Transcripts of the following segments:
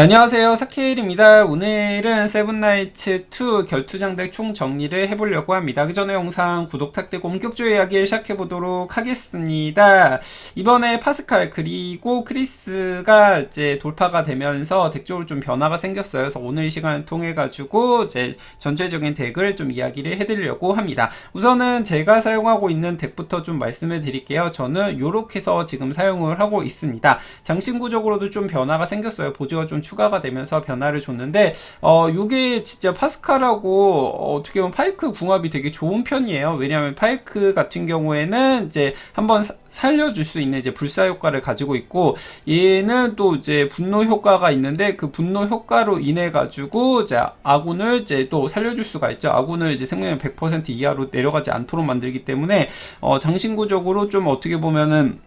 네, 안녕하세요. 사케일입니다. 오늘은 세븐나이츠 2 결투장덱 총 정리를 해보려고 합니다. 그 전에 영상 구독 탁되고 본격적으로 이야기를 시작해보도록 하겠습니다. 이번에 파스칼 그리고 크리스가 이제 돌파가 되면서 덱적으로 좀 변화가 생겼어요. 그래서 오늘 이 시간을 통해가지고 이제 전체적인 덱을 좀 이야기를 해드리려고 합니다. 우선은 제가 사용하고 있는 덱부터 좀 말씀을 드릴게요. 저는 이렇게 해서 지금 사용을 하고 있습니다. 장신구적으로도 좀 변화가 생겼어요. 보조가 좀 추가가 되면서 변화를 줬는데 어 요게 진짜 파스칼하고 어, 어떻게 보면 파이크 궁합이 되게 좋은 편이에요. 왜냐하면 파이크 같은 경우에는 이제 한번 사- 살려줄 수 있는 이제 불사 효과를 가지고 있고 얘는 또 이제 분노 효과가 있는데 그 분노 효과로 인해 가지고 이제 아군을 이제 또 살려줄 수가 있죠. 아군을 이제 생명력 100% 이하로 내려가지 않도록 만들기 때문에 어 장신구적으로 좀 어떻게 보면은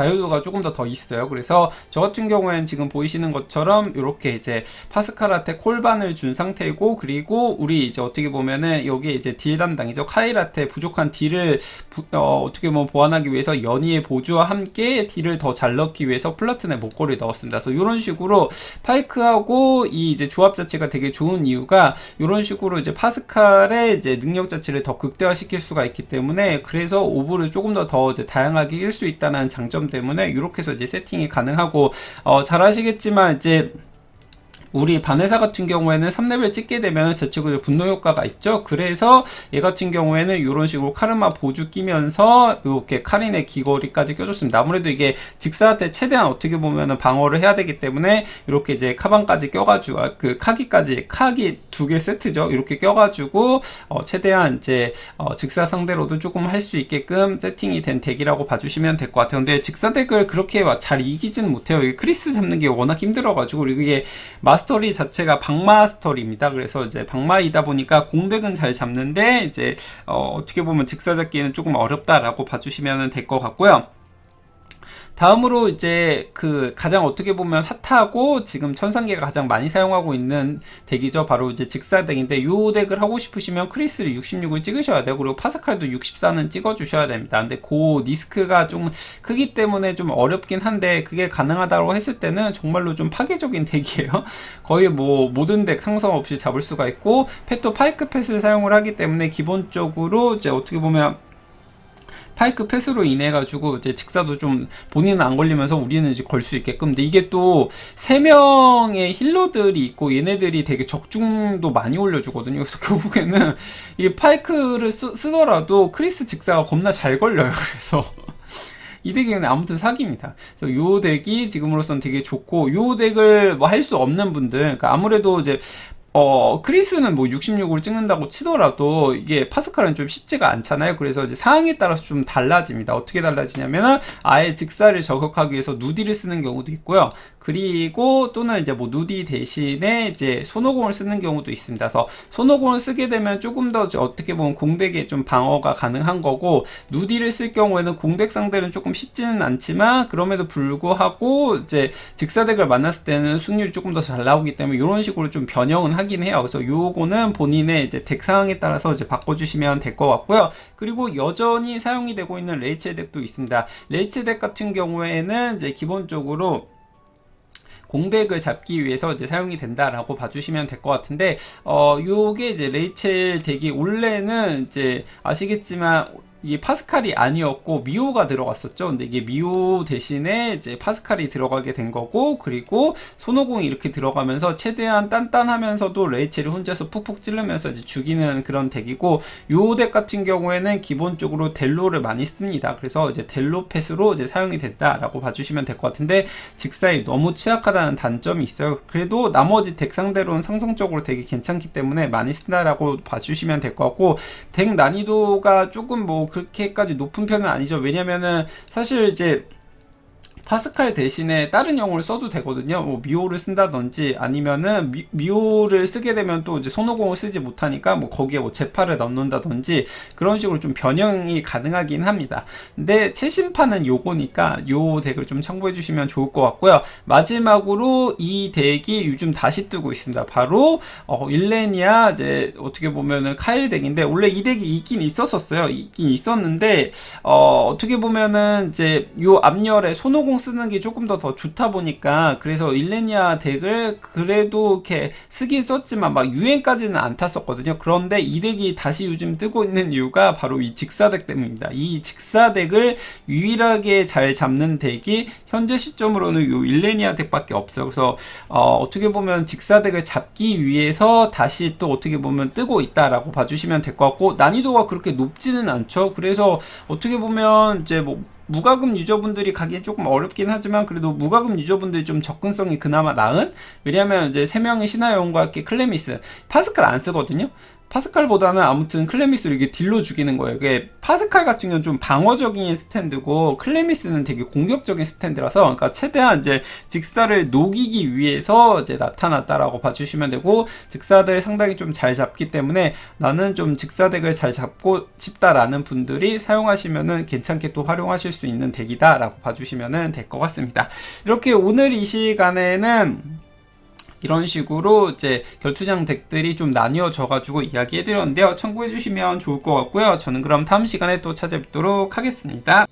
자유도가 조금 더 더 있어요. 그래서 저 같은 경우에는 지금 보이시는 것처럼 이렇게 이제 파스칼한테 콜반을 준 상태고 그리고 우리 이제 어떻게 보면은 여기 이제 딜 담당이죠. 카일한테 부족한 딜을 부- 어, 어떻게 보면 보완하기 위해서 연희의 보조와 함께 딜을 더 잘 넣기 위해서 플라튼의 목걸이를 넣었습니다. 그래서 이런 식으로 파이크하고 이 이제 조합 자체가 되게 좋은 이유가 이런 식으로 이제 파스칼의 이제 능력 자체를 더 극대화시킬 수가 있기 때문에 그래서 오브를 조금 더더 이제 다양하게 일 수 있다는 장점 때문에 이렇게 해서 이제 세팅이 가능하고 어, 잘 아시겠지만 이제 우리 바네사 같은 경우에는 3레벨 찍게 되면 재치고 분노 효과가 있죠. 그래서 얘 같은 경우에는 이런 식으로 카르마 보주 끼면서 이렇게 카린의 귀걸이까지 껴줬습니다. 아무래도 이게 직사한테 최대한 어떻게 보면은 방어를 해야 되기 때문에 이렇게 이제 카방까지 껴가지고 아, 그 카기까지 카기 두 개 세트죠. 이렇게 껴가지고 어, 최대한 이제 어, 직사 상대로도 조금 할 수 있게끔 세팅이 된 덱이라고 봐주시면 될 것 같아요. 근데 직사 덱을 그렇게 막잘 이기지는 못해요. 크리스 잡는 게 워낙 힘들어가지고 이게 마스 터리 자체가 박마스터리입니다. 그래서 이제 박마이다 보니까 공덱은 잘 잡는데 이제 어, 어떻게 보면 직사 잡기는 조금 어렵다라고 봐주시면 될 것 같고요. 다음으로 이제 그 가장 어떻게 보면 핫하고 지금 천상계가 가장 많이 사용하고 있는 덱이죠. 바로 이제 직사 덱인데 요 덱을 하고 싶으시면 크리스를 66을 찍으셔야 돼요. 그리고 파스칼도 64는 찍어주셔야 됩니다. 근데 그 니스크가 좀 크기 때문에 좀 어렵긴 한데 그게 가능하다고 했을 때는 정말로 좀 파괴적인 덱이에요. 거의 뭐 모든 덱 상성 없이 잡을 수가 있고 펫도 파이크 펫을 사용을 하기 때문에 기본적으로 이제 어떻게 보면 파이크 패스로 인해 가지고 이제 직사도 좀 본인은 안 걸리면서 우리는 이제 걸 수 있게끔. 근데 이게 또 세 명의 힐러들이 있고 얘네들이 되게 적중도 많이 올려주거든요. 그래서 결국에는 이 파이크를 쓰, 쓰더라도 크리스 직사가 겁나 잘 걸려요. 그래서 이 덱은 아무튼 사기입니다. 그래서 요 덱이 지금으로선 되게 좋고 요 덱을 뭐 할 수 없는 분들 그러니까 아무래도 이제 어, 크리스는 뭐 66으로 찍는다고 치더라도 이게 파스칼은 좀 쉽지가 않잖아요. 그래서 이제 상황에 따라서 좀 달라집니다. 어떻게 달라지냐면은 아예 직사를 저격하기 위해서 누디를 쓰는 경우도 있고요. 그리고 또는 이제 뭐 누디 대신에 이제 손오공을 쓰는 경우도 있습니다. 그래서 손오공을 쓰게 되면 조금 더 어떻게 보면 공덱에 좀 방어가 가능한 거고 누디를 쓸 경우에는 공덱 상대는 조금 쉽지는 않지만 그럼에도 불구하고 이제 직사덱을 만났을 때는 승률이 조금 더 잘 나오기 때문에 이런 식으로 좀 변형은 하긴 해요. 그래서 요거는 본인의 이제 덱 상황에 따라서 이제 바꿔주시면 될 것 같고요. 그리고 여전히 사용이 되고 있는 레이첼 덱도 있습니다. 레이첼 덱 같은 경우에는 이제 기본적으로 공덱을 잡기 위해서 이제 사용이 된다라고 봐주시면 될 것 같은데 어 요게 이제 레이첼 덱이 원래는 이제 아시겠지만 이게 파스칼이 아니었고 미오가 들어갔었죠. 근데 이게 미오 대신에 이제 파스칼이 들어가게 된 거고 그리고 손오공이 이렇게 들어가면서 최대한 단단하면서도 레이첼을 혼자서 푹푹 찌르면서 이제 죽이는 그런 덱이고 요 덱 같은 경우에는 기본적으로 델로를 많이 씁니다. 그래서 이제 델로 펫으로 이제 사용이 됐다라고 봐주시면 될 것 같은데 직사에 너무 취약하다는 단점이 있어요. 그래도 나머지 덱 상대로는 상성적으로 되게 괜찮기 때문에 많이 쓴다라고 봐주시면 될 것 같고 덱 난이도가 조금 뭐 그렇게까지 높은 편은 아니죠. 왜냐면은 사실 이제 파스칼 대신에 다른 영어를 써도 되거든요. 뭐 미오를 쓴다든지 아니면은 미, 미오를 쓰게 되면 또 이제 손오공을 쓰지 못하니까 뭐 거기에 뭐 제파를 넣는다든지 그런 식으로 좀 변형이 가능하긴 합니다. 근데 최신판은 요거니까 요 덱을 좀 참고해 주시면 좋을 것 같고요. 마지막으로 이 덱이 요즘 다시 뜨고 있습니다. 바로 어, 일레니아 이제 어떻게 보면은 카일 덱인데 원래 이 덱이 있긴 있었었어요. 있긴 있었는데 어, 어떻게 보면은 이제 요 앞열에 손오공 공 쓰는 게 조금 더 더 좋다 보니까 그래서 일레니아 덱을 그래도 이렇게 쓰긴 썼지만 막 유행까지는 안 탔었거든요. 그런데 이 덱이 다시 요즘 뜨고 있는 이유가 바로 이 직사덱 때문입니다. 이 직사덱을 유일하게 잘 잡는 덱이 현재 시점으로는 요 일레니아 덱밖에 없어요. 그래서 어, 떻게 보면 직사덱을 잡기 위해서 다시 또 어떻게 보면 뜨고 있다라고 봐주시면 될 것 같고 난이도가 그렇게 높지는 않죠. 그래서 어떻게 보면 이제 뭐 무과금 유저분들이 가기엔 조금 어렵긴 하지만 그래도 무과금 유저분들이 좀 접근성이 그나마 나은 왜냐하면 이제 세 명의 신화여왕과 함께 클레미스 파스칼 안 쓰거든요. 파스칼보다는 아무튼 클레미스를 이게 딜로 죽이는 거예요. 이게 파스칼 같은 경우는 좀 방어적인 스탠드고 클레미스는 되게 공격적인 스탠드라서 그러니까 최대한 이제 직사를 녹이기 위해서 이제 나타났다라고 봐주시면 되고 직사들 상당히 좀 잘 잡기 때문에 나는 좀 직사 덱을 잘 잡고 싶다라는 분들이 사용하시면은 괜찮게 또 활용하실 수 있는 덱이다라고 봐주시면은 될 것 같습니다. 이렇게 오늘 이 시간에는 이런 식으로 이제 결투장 덱들이 좀 나뉘어져 가지고 이야기해 드렸는데요. 참고해 주시면 좋을 것 같고요. 저는 그럼 다음 시간에 또 찾아뵙도록 하겠습니다.